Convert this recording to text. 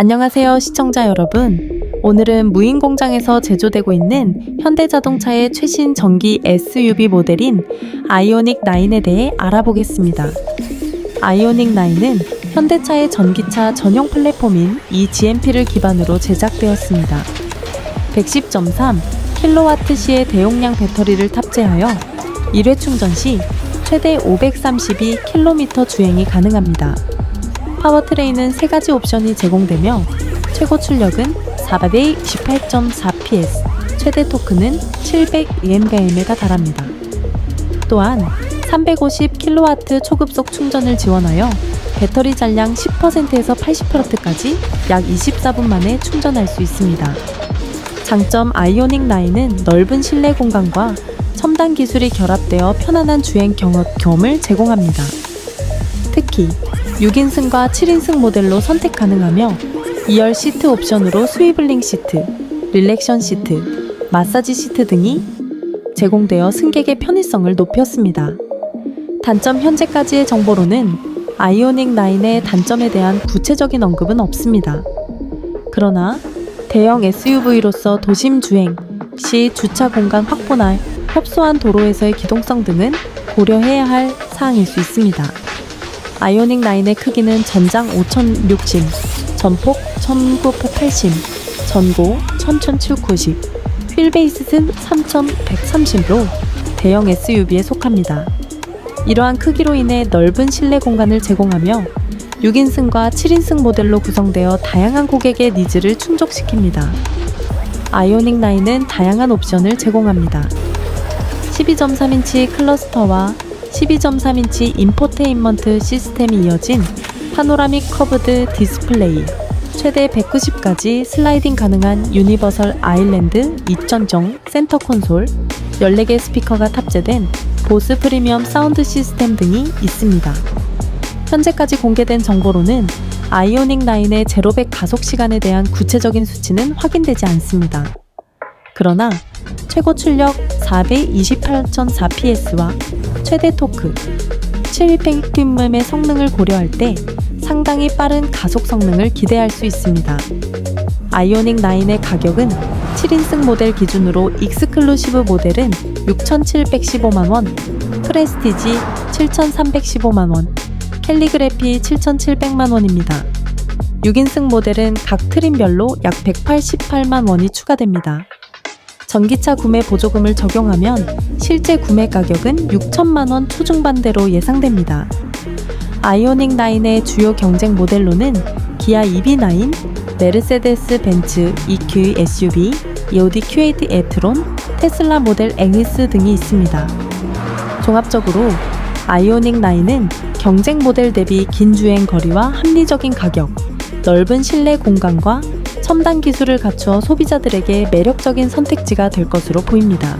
안녕하세요, 시청자 여러분. 오늘은 무인 공장에서 제조되고 있는 현대자동차의 최신 전기 SUV 모델인 아이오닉 9에 대해 알아보겠습니다. 아이오닉 9은 현대차의 전기차 전용 플랫폼인 eGMP를 기반으로 제작되었습니다. 110.3 kWh의 대용량 배터리를 탑재하여 1회 충전 시 최대 532km 주행이 가능합니다. 파워트레인은 세 가지 옵션이 제공되며 최고 출력은 400의 18.4PS, 최대 토크는 700Em에 달합니다. 또한 350kW 초급속 충전을 지원하여 배터리 잔량 10%에서 80%까지 약 24분 만에 충전할 수 있습니다. 장점 아이오닉 9은 넓은 실내 공간과 첨단 기술이 결합되어 편안한 주행 경험을 제공합니다. 특히 6인승과 7인승 모델로 선택 가능하며 2열 시트 옵션으로 스위블링 시트, 릴렉션 시트, 마사지 시트 등이 제공되어 승객의 편의성을 높였습니다. 단점 현재까지의 정보로는 아이오닉 9의 단점에 대한 구체적인 언급은 없습니다. 그러나 대형 SUV로서 도심 주행 시 주차 공간 확보나 협소한 도로에서의 기동성 등은 고려해야 할 사항일 수 있습니다. 아이오닉 9의 크기는 전장 5060, 전폭 1980, 전고 11790, 휠베이스는 3130로 대형 SUV에 속합니다. 이러한 크기로 인해 넓은 실내 공간을 제공하며 6인승과 7인승 모델로 구성되어 다양한 고객의 니즈를 충족시킵니다. 아이오닉 9은 다양한 옵션을 제공합니다. 12.3인치 클러스터와 12.3인치 인포테인먼트 시스템이 이어진 파노라믹 커브드 디스플레이, 최대 190까지 슬라이딩 가능한 유니버설 아일랜드 2.0 센터 콘솔, 14개 스피커가 탑재된 보스 프리미엄 사운드 시스템 등이 있습니다. 현재까지 공개된 정보로는 아이오닉 9의 제로백 가속 시간에 대한 구체적인 수치는 확인되지 않습니다. 그러나 최고 출력 428.4ps와 최대 토크 700mm의 성능을 고려할 때 상당히 빠른 가속 성능을 기대할 수 있습니다. 아이오닉 9의 가격은 7인승 모델 기준으로 익스클루시브 모델은 6,715만 원, 프레스티지 7,315만 원, 캘리그래피 7,700만 원입니다. 6인승 모델은 각 트림별로 약 188만 원이 추가됩니다. 전기차 구매 보조금을 적용하면 실제 구매 가격은 6천만 원 초중반대로 예상됩니다. 아이오닉 9의 주요 경쟁 모델로는 기아 EV9, 메르세데스 벤츠 EQ SUV, 이오디 Q8 에트론, 테슬라 모델 앵이스 등이 있습니다. 종합적으로 아이오닉 9은 경쟁 모델 대비 긴 주행 거리와 합리적인 가격, 넓은 실내 공간과 첨단 기술을 갖추어 소비자들에게 매력적인 선택지가 될 것으로 보입니다.